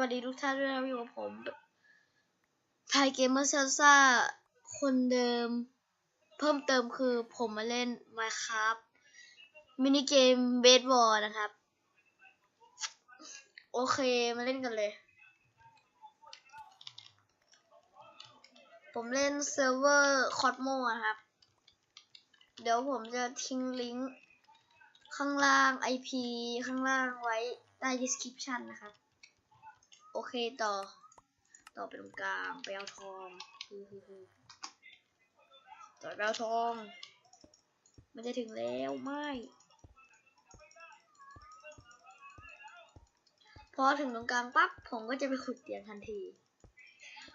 วัสดีทุกท่านด้วยนะอยู่กับผมไทยเกมเมอร์เซลซ่าคนเดิม เพิ่มเติมคือผมมาเล่น Minecraft มินิเกมเบสบอลนะครับ โอเคมาเล่นกันเลย ผมเล่นเซิร์ฟเวอร์คอ s โมนะครับ เดี๋ยวผมจะทิ้งลิงก์ข้างล่าง IP ข้างล่างไว้ใต้ description นะครับ โอเคต่อ ต่อไปตรงกลางไปเอาทองฮึฮึฮึต่อไปเอาทอง มันจะถึงแล้วไม่พอถึงตรงกลางปั๊บผมก็จะไปขุดเตียงทันที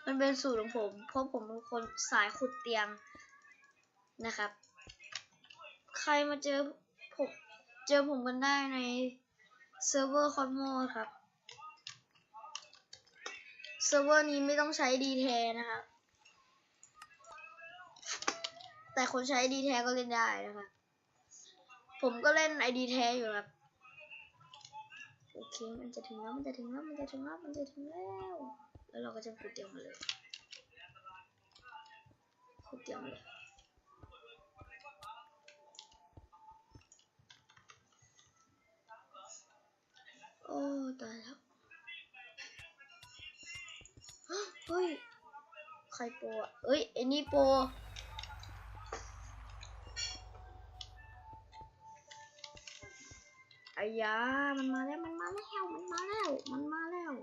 มันเป็นสูตรของผมเพราะผมเป็นคนสายขุดเตียงนะครับ ใครมาเจอผมเจอผมกันได้ในเซิร์ฟเวอร์คอนโมครับ เซิร์ฟเวอร์นี้ไม่ต้องใช้ดีแทนะครับแต่คนใช้ดีแทก็เล่นได้นะครับผมก็เล่นไอดีแทอยู่ครับโอเคมันจะถึงแล้วมันจะถึงแล้วมันจะถึงแล้วมันจะถึงแล้ว แล้วเราก็จะขุดเตียงมาเลยขุดเตียงมาเลยโอ้ตายแล้ว ฮ้ย ใครโปรอะเอ้ยไอ้นี่โปรไอ้ยามันมาแล้ว มันมาแล้ว มันมาแล้ว มันมาแล้ว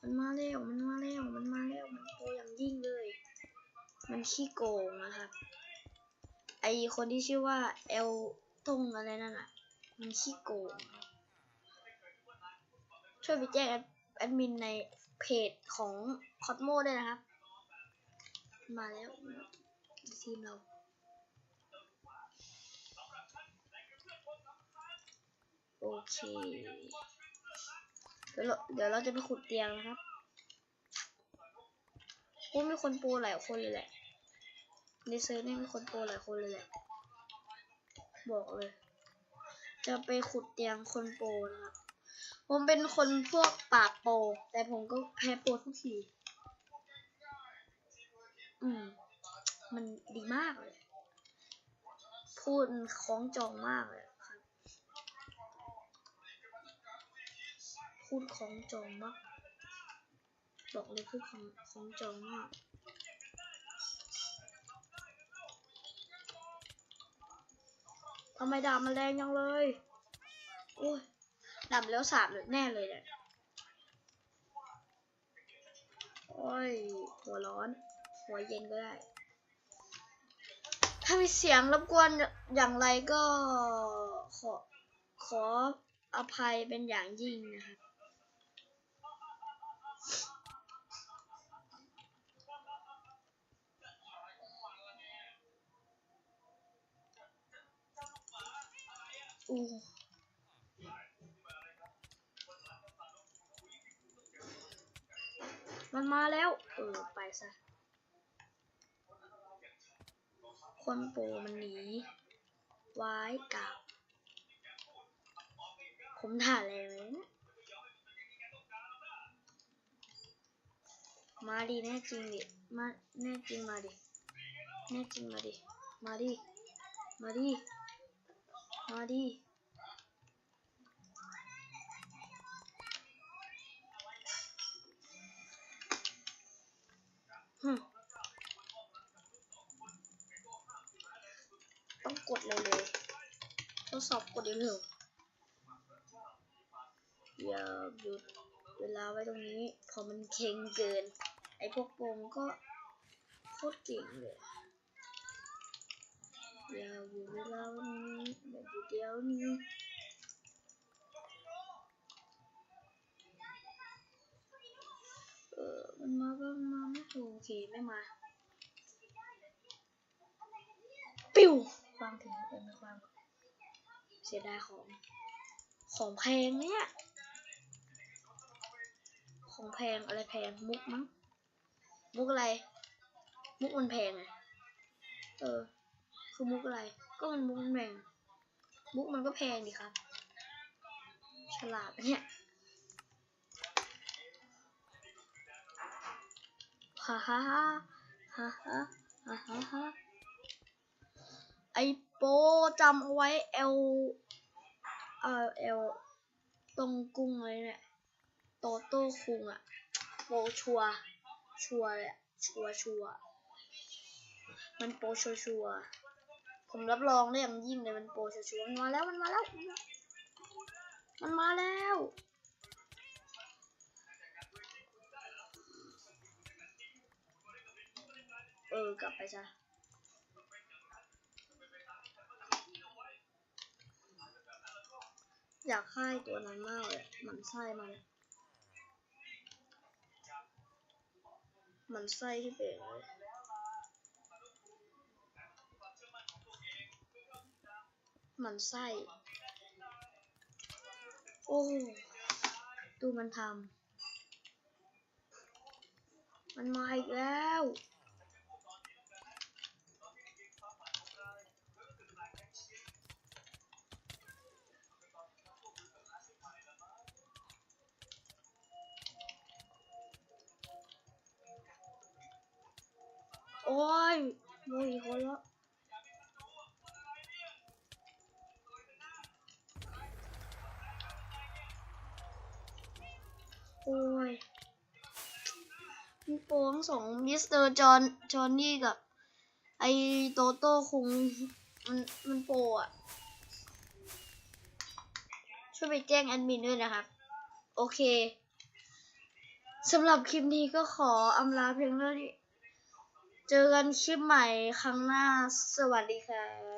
มันมาแล้ว มันมาแล้ว มันมาแล้ว มันโปรอย่างยิ่งเลย มันขี้โกงนะครับ ไอคนที่ชื่อว่าเอลตงอะไรนั่นอะ มันขี้โกง ช่วยไปแจ้งแอดมินใน เพจของคอสโมด้วยนะครับ มาแล้วทีมเราโอเค เดี๋ยวเราเดี๋ยวเราจะไปขุดเตียงนะครับโอ้มีคนโปรหลายคนเลยแหละ ในเซิร์ฟนี่มีคนโปรหลายคนเลยแหละ บอกเลย จะไปขุดเตียงคนโปรนะครับ ผมเป็นคนพวกปากโป แต่ผมก็แพ้โปทุกทีอืม มันดีมากเลย พูดคล้องจองมากเลยครับ พูดคล้องจองมาก บอกเลยพูดคล้องคล้องจองมากทำไมดามันแรงยังเลย โอ้ย ดับแล้วสาบแน่เลยเนี่ยโอ้ย หัวร้อน หัวเย็นก็ได้ ถ้ามีเสียงรบกวนอย่างไรก็ขอขออภัยเป็นอย่างยิ่งนะครับอู้ มันมาแล้ว เออ ไปซะ คนโปมันหนีวายกลับผมถ่ายอะไรไว้นมาดิแน่จริงดิ มาแน่จริงมาดิ แน่จริงมาดิ มาดิ มาดิ มาดิ ต้องกดเร็วๆทดสอบกดเร็วๆอย่าหยุดเวลาไว้ตรงนี้เพอมันเค็งเกิน ไอพวกโปงก็โคตรเก่งเลยอย่าหยุดเวลาวันนี้อย่าหยุดเดี๋ยวนี้เออมันมาบ้างมาไม่ถูกโอเคไม่มา ปิ้ว ฟังถึงเป็นความเสียดายของ ของแพงเนี่ย ของแพงอะไรแพงมุกมั้งมุกอะไร มุกมันแพงไงเออ คือมุกอะไร ก็มันมุกมันแพงมุกมันก็แพงดีครับ ฉลาดเนี่ยฮ่าฮ่าฮ่าฮ่าฮ่าฮ่า ไอโปจำเอาไว้เอลเออเอลตรงกุ้งเลยเนี่ยโตโต้คุงอะโปชัว ชัวเลยชัวชัว มันโปชัวชัว ผมรับรองได้อย่างยิ่งเลยมันโปชัวชัวมันมาแล้วมันมาแล้ว มันมาแล้วเออกลับไปซะ อยากให้ตัวนั้นมากเลยมันไส้มัน มันไส้ที่เบรกเลยมันไส้ โอ้ดูมันทำ มันมาอีกแล้ว อ้ยโมยอีกคนละโอ้ยมีโป้งสองมิสเตอร์จอห์นจอนนี่กับ ไอโตโต้คงมันมันโปรอะช่วยไปแจ้งแอดมินด้วยนะครับ โอเคสำหรับคลิปนี้ก็ขออำลาเพียงเท่านี้ เจอกันคลิปใหม่ครั้งหน้า สวัสดีค่ะ